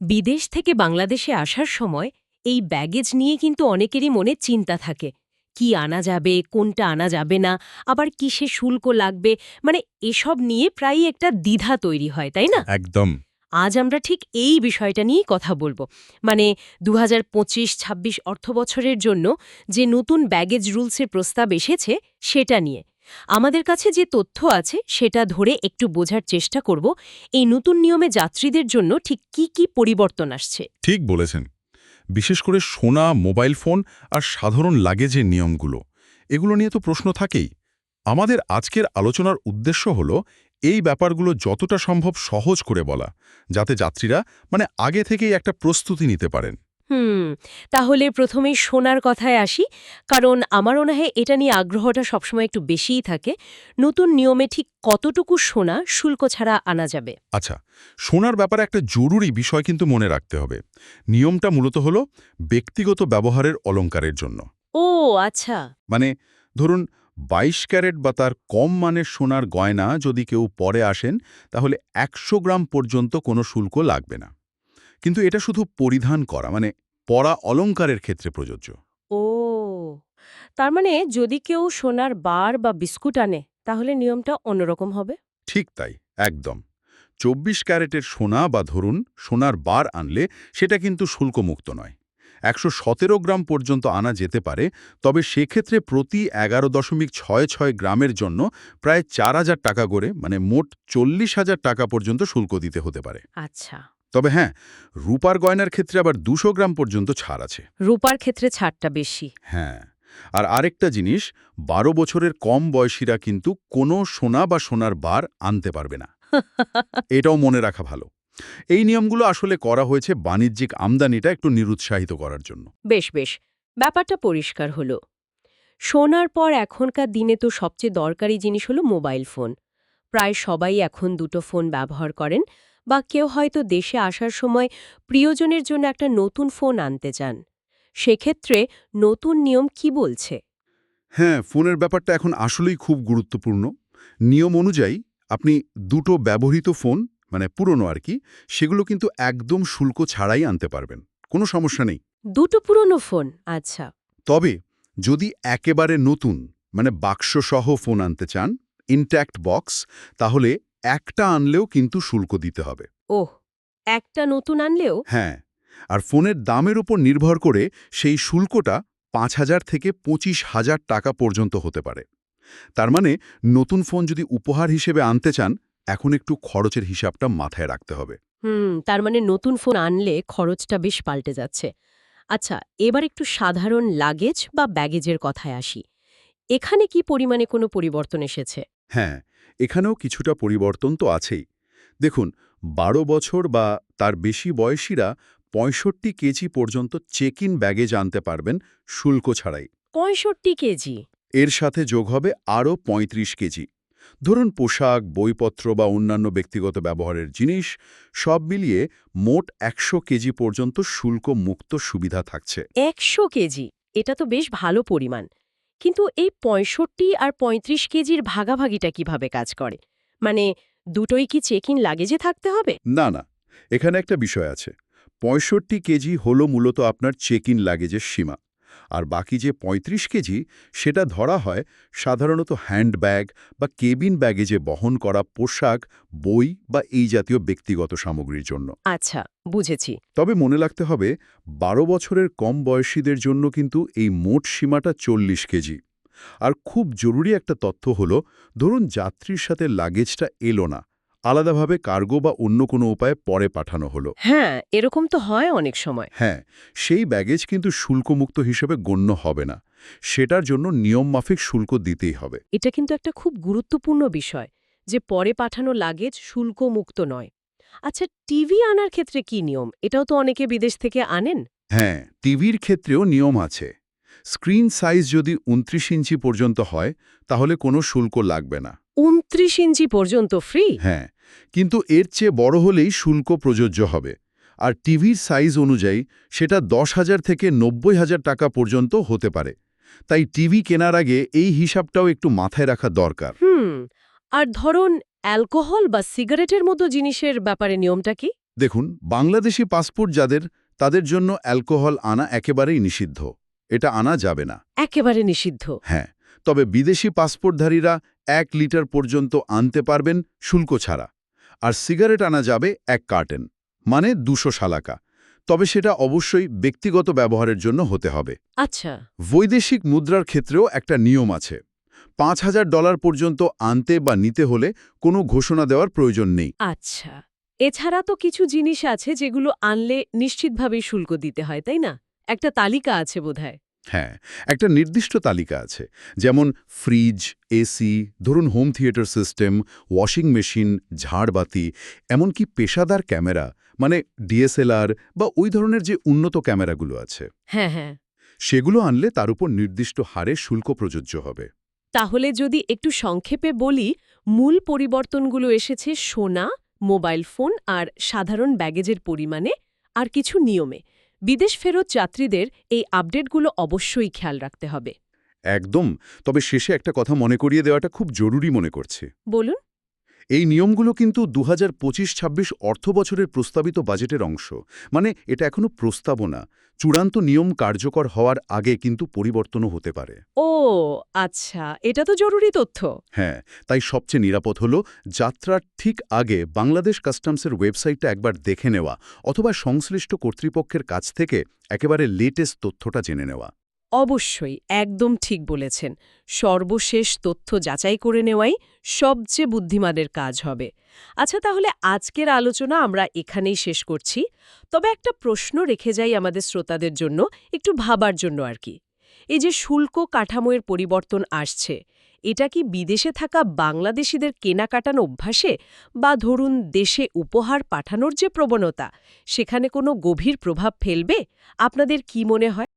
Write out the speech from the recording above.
বিদেশ থেকে বাংলাদেশে আসার সময় এই ব্যাগেজ নিয়ে কিন্তু অনেকেরই মনে চিন্তা থাকে। কি আনা যাবে কোনটা আনা যাবে না আবার কিসে শুল্ক লাগবে? মানে এসব নিয়ে প্রায়ই একটা দ্বিধা তৈরি হয় তাই না? একদম। আজ আমরা ঠিক এই বিষয়টা নিয়েই কথা বলব। মানে দু হাজার পঁচিশ ছাব্বিশ অর্থবছরের জন্য যে নতুন ব্যাগেজ রুলসের প্রস্তাব এসেছে সেটা নিয়ে। আমাদের কাছে যে তথ্য আছে, সেটা ধরে একটু বোঝার চেষ্টা করব, এই নতুন নিয়মে যাত্রীদের জন্য ঠিক কি কি পরিবর্তন আসছে? ঠিক বলেছেন। বিশেষ করে সোনা, মোবাইল ফোন আর সাধারণ লাগেজের নিয়মগুলো। এগুলো নিয়ে তো প্রশ্ন থাকেই। আমাদের আজকের আলোচনার উদ্দেশ্য হল, এই ব্যাপারগুলো যতটা সম্ভব সহজ করে বলা, যাতে যাত্রীরা মানে আগে থেকেই একটা প্রস্তুতি নিতে পারেন। হুম তাহলে প্রথমেই সোনার কথায় আসি। কারণ আমার মনে হয় এটা নিয়ে আগ্রহটা সবসময় একটু বেশিই থাকে। নতুন নিয়মে ঠিক কতটুকু সোনা শুল্ক ছাড়া আনা যাবে? আচ্ছা সোনার ব্যাপারে একটা জরুরি বিষয় কিন্তু মনে রাখতে হবে। নিয়মটা মূলত হলো ব্যক্তিগত ব্যবহারের অলংকারের জন্য। ও আচ্ছা। মানে ধরুন ২২ ক্যারেট বা তার কম মানের সোনার গয়না যদি কেউ পরে আসেন তাহলে একশো গ্রাম পর্যন্ত কোনো শুল্ক লাগবে না। কিন্তু এটা শুধু পরিধান করা মানে পরা অলংকারের ক্ষেত্রে প্রযোজ্য। ও তার মানে যদি কেউ সোনার বার বা বিস্কুট আনে তাহলে নিয়মটা অন্যরকম হবে? ঠিক তাই একদম। চব্বিশ ক্যারেটের সোনা বা ধরুন সোনার বার আনলে সেটা কিন্তু শুল্কমুক্ত নয়। একশো সতেরো গ্রাম পর্যন্ত আনা যেতে পারে তবে সেক্ষেত্রে প্রতি এগারো দশমিক ছয় ছয় গ্রামের জন্য প্রায় চার হাজার টাকা করে মানে মোট চল্লিশ হাজার টাকা পর্যন্ত শুল্ক দিতে হতে পারে। আচ্ছা। তবে হ্যাঁ রূপার গয়নার ক্ষেত্রে আবার দুশো গ্রাম পর্যন্ত ছাড় আছে। রূপার ক্ষেত্রে ছাড়টা বেশি। হ্যাঁ আর আরেকটা জিনিস বারো বছরের কম বয়সীরা কিন্তু কোনো সোনা বা সোনার বার আনতে পারবে না। এটাও মনে রাখা ভালো। এই নিয়মগুলো আসলে করা হয়েছে বাণিজ্যিক আমদানিটা একটু নিরুৎসাহিত করার জন্য। বেশ বেশ। ব্যাপারটা পরিষ্কার হলো। শোনার পর এখনকার দিনে তো সবচেয়ে দরকারি জিনিস হলো মোবাইল ফোন। প্রায় সবাই এখন দুটো ফোন ব্যবহার করেন বা কেউ হয়তো দেশে আসার সময় প্রিয়জনের জন্য একটা নতুন ফোন আনতে চান। সেক্ষেত্রে নতুন নিয়ম কি বলছে? হ্যাঁ ফোনের ব্যাপারটা এখন আসলেই খুব গুরুত্বপূর্ণ। নিয়ম অনুযায়ী আপনি দুটো ব্যবহৃত ফোন মানে পুরনো আর কি সেগুলো কিন্তু একদম শুল্ক ছাড়াই আনতে পারবেন। কোনো সমস্যা নেই। দুটো পুরনো ফোন আচ্ছা। তবে যদি একেবারে নতুন মানে বাক্সসহ ফোন আনতে চান ইনট্যাক্ট বক্স তাহলে একটা আনলেও কিন্তু শুল্ক দিতে হবে। ওহ একটা নতুন আনলেও? হ্যাঁ আর ফোনের দামের উপর নির্ভর করে সেই শুল্কটা পাঁচ হাজার থেকে পঁচিশ হাজার টাকা পর্যন্ত হতে পারে। তার মানে নতুন ফোন যদি উপহার হিসেবে আনতে চান এখন একটু খরচের হিসাবটা মাথায় রাখতে হবে। হুম তার মানে নতুন ফোন আনলে খরচটা বেশ পাল্টে যাচ্ছে। আচ্ছা এবার একটু সাধারণ লাগেজ বা ব্যাগেজের কথায় আসি। এখানে কি পরিমাণে কোনো পরিবর্তন এসেছে? হ্যাঁ এখানেও কিছুটা পরিবর্তন তো আছেই। দেখুন বারো বছর বা তার বেশি বয়সীরা পঁয়ষট্টি কেজি পর্যন্ত চেক ইন ব্যাগেজ আনতে পারবেন শুল্ক ছাড়াই। পঁয়ষট্টি কেজি? এর সাথে যোগ হবে আরও ৩৫ কেজি। ধরুন পোশাক বইপত্র বা অন্যান্য ব্যক্তিগত ব্যবহারের জিনিস সব মিলিয়ে মোট একশো কেজি পর্যন্ত শুল্ক মুক্ত সুবিধা থাকছে। একশো কেজি? এটা তো বেশ ভালো পরিমাণ। কিন্তু এই পঁয়ষট্টি আর ৩৫ কেজির ভাগাভাগিটা কীভাবে কাজ করে? মানে দুটোই কি চেক ইন লাগেজে থাকতে হবে? না না, এখানে একটা বিষয় আছে। পঁয়ষট্টি কেজি হলো মূলত আপনার চেক ইন লাগেজের সীমা। আর বাকি যে ৩৫ কেজি সেটা ধরা হয় সাধারণত হ্যান্ডব্যাগ বা কেবিন ব্যাগেজে বহন করা পোশাক বই বা এই জাতীয় ব্যক্তিগত সামগ্রীর জন্য। আচ্ছা বুঝেছি। তবে মনে রাখতে হবে বারো বছরের কম বয়সীদের জন্য কিন্তু এই মোট সীমাটা চল্লিশ কেজি। আর খুব জরুরি একটা তথ্য হলো ধরুন যাত্রীর সাথে লাগেজটা এলো না আলাদাভাবে কার্গো বা অন্য কোনো উপায়ে পরে পাঠানো হলো। হ্যাঁ এরকম তো হয় অনেক সময়। হ্যাঁ সেই ব্যাগেজ কিন্তু শুল্কমুক্ত হিসেবে গণ্য হবে না। সেটার জন্য নিয়মমাফিক শুল্ক দিতেই হবে। এটা কিন্তু একটা খুব গুরুত্বপূর্ণ বিষয় যে পরে পাঠানো লাগেজ শুল্কমুক্ত নয়। আচ্ছা টিভি আনার ক্ষেত্রে কি নিয়ম? এটাও তো অনেকে বিদেশ থেকে আনেন? হ্যাঁ টিভির ক্ষেত্রেও নিয়ম আছে। স্ক্রিন সাইজ যদি উনত্রিশ ইঞ্চি পর্যন্ত হয় তাহলে কোনো শুল্ক লাগবে না। উনত্রিশ ইঞ্চি পর্যন্ত ফ্রি? হ্যাঁ কিন্তু এর চেয়ে বড় হলেই শুল্ক প্রযোজ্য হবে। আর টিভির সাইজ অনুযায়ী সেটা দশ হাজার থেকে নব্বই হাজার টাকা পর্যন্ত হতে পারে। তাই টিভি কেনার আগে এই হিসাবটাও একটু মাথায় রাখা দরকার। হুম আর ধরুন অ্যালকোহল বা সিগারেটের মতো জিনিসের ব্যাপারে নিয়মটা কি? দেখুন বাংলাদেশি পাসপোর্ট যাদের তাদের জন্য অ্যালকোহল আনা একেবারেই নিষিদ্ধ। এটা আনা যাবে না। একেবারে নিষিদ্ধ। হ্যাঁ তবে বিদেশি পাসপোর্টধারীরা এক লিটার পর্যন্ত আনতে পারবেন শুল্ক ছাড়া। আর সিগারেট আনা যাবে এক কার্টেন মানে দুশো শালাকা। তবে সেটা অবশ্যই ব্যক্তিগত ব্যবহারের জন্য হতে হবে। আচ্ছা। বৈদেশিক মুদ্রার ক্ষেত্রেও একটা নিয়ম আছে। পাঁচ হাজার ডলার পর্যন্ত আনতে বা নিতে হলে কোনো ঘোষণা দেওয়ার প্রয়োজন নেই। আচ্ছা। এছাড়া তো কিছু জিনিস আছে যেগুলো আনলে নিশ্চিতভাবেই শুল্ক দিতে হয় তাই না? একটা তালিকা আছে বোধহয়। হ্যাঁ একটা নির্দিষ্ট তালিকা আছে। যেমন ফ্রিজ এসি ধরুন home theatre system washing machine ঝাড়বাতি এমনকি পেশাদার ক্যামেরা মানে ডিএসএলআর বা ওই ধরনের যে উন্নত ক্যামেরাগুলো আছে। হ্যাঁ হ্যাঁ। সেগুলো আনলে তার উপর নির্দিষ্ট হারে শুল্ক প্রযোজ্য হবে। তাহলে যদি একটু সংক্ষেপে বলি মূল পরিবর্তনগুলো এসেছে সোনা মোবাইল ফোন আর সাধারণ ব্যাগেজের পরিমাণে আর কিছু নিয়মে। বিদেশ ফেরত যাত্রীদের এই আপডেটগুলো অবশ্যই খেয়াল রাখতে হবে। একদম। তবে শেষে একটা কথা মনে করিয়ে দেওয়াটা খুব জরুরি মনে করছে। বলুন। এই নিয়মগুলো কিন্তু দু হাজার পঁচিশ ছাব্বিশ অর্থ বছরের প্রস্তাবিত বাজেটের অংশ। মানে এটা এখনও প্রস্তাবনা। চূড়ান্ত নিয়ম কার্যকর হওয়ার আগে কিন্তু পরিবর্তনও হতে পারে। ও আচ্ছা এটা তো জরুরি তথ্য। হ্যাঁ তাই সবচেয়ে নিরাপদ হল যাত্রার ঠিক আগে বাংলাদেশ কাস্টমসের ওয়েবসাইটটা একবার দেখে নেওয়া অথবা সংশ্লিষ্ট কর্তৃপক্ষের কাছ থেকে একেবারে লেটেস্ট তথ্যটা জেনে নেওয়া। অবশ্যই একদম ঠিক বলেছেন। সর্বশেষ তথ্য যাচাই করে নেওয়াই সবচেয়ে বুদ্ধিমানের কাজ হবে। আচ্ছা তাহলে আজকের আলোচনা আমরা এখানেই শেষ করছি। তবে একটা প্রশ্ন রেখে যাই আমাদের শ্রোতাদের জন্য, একটু ভাবার জন্য আর কি। এই যে শুল্ক কাঠামোয়ের পরিবর্তন আসছে, এটা কি বিদেশে থাকা বাংলাদেশিদের কেনাকাটান অভ্যাসে বা ধরুন দেশে উপহার পাঠানোর যে প্রবণতা, সেখানে কোনো গভীর প্রভাব ফেলবে? আপনাদের কি মনে হয়?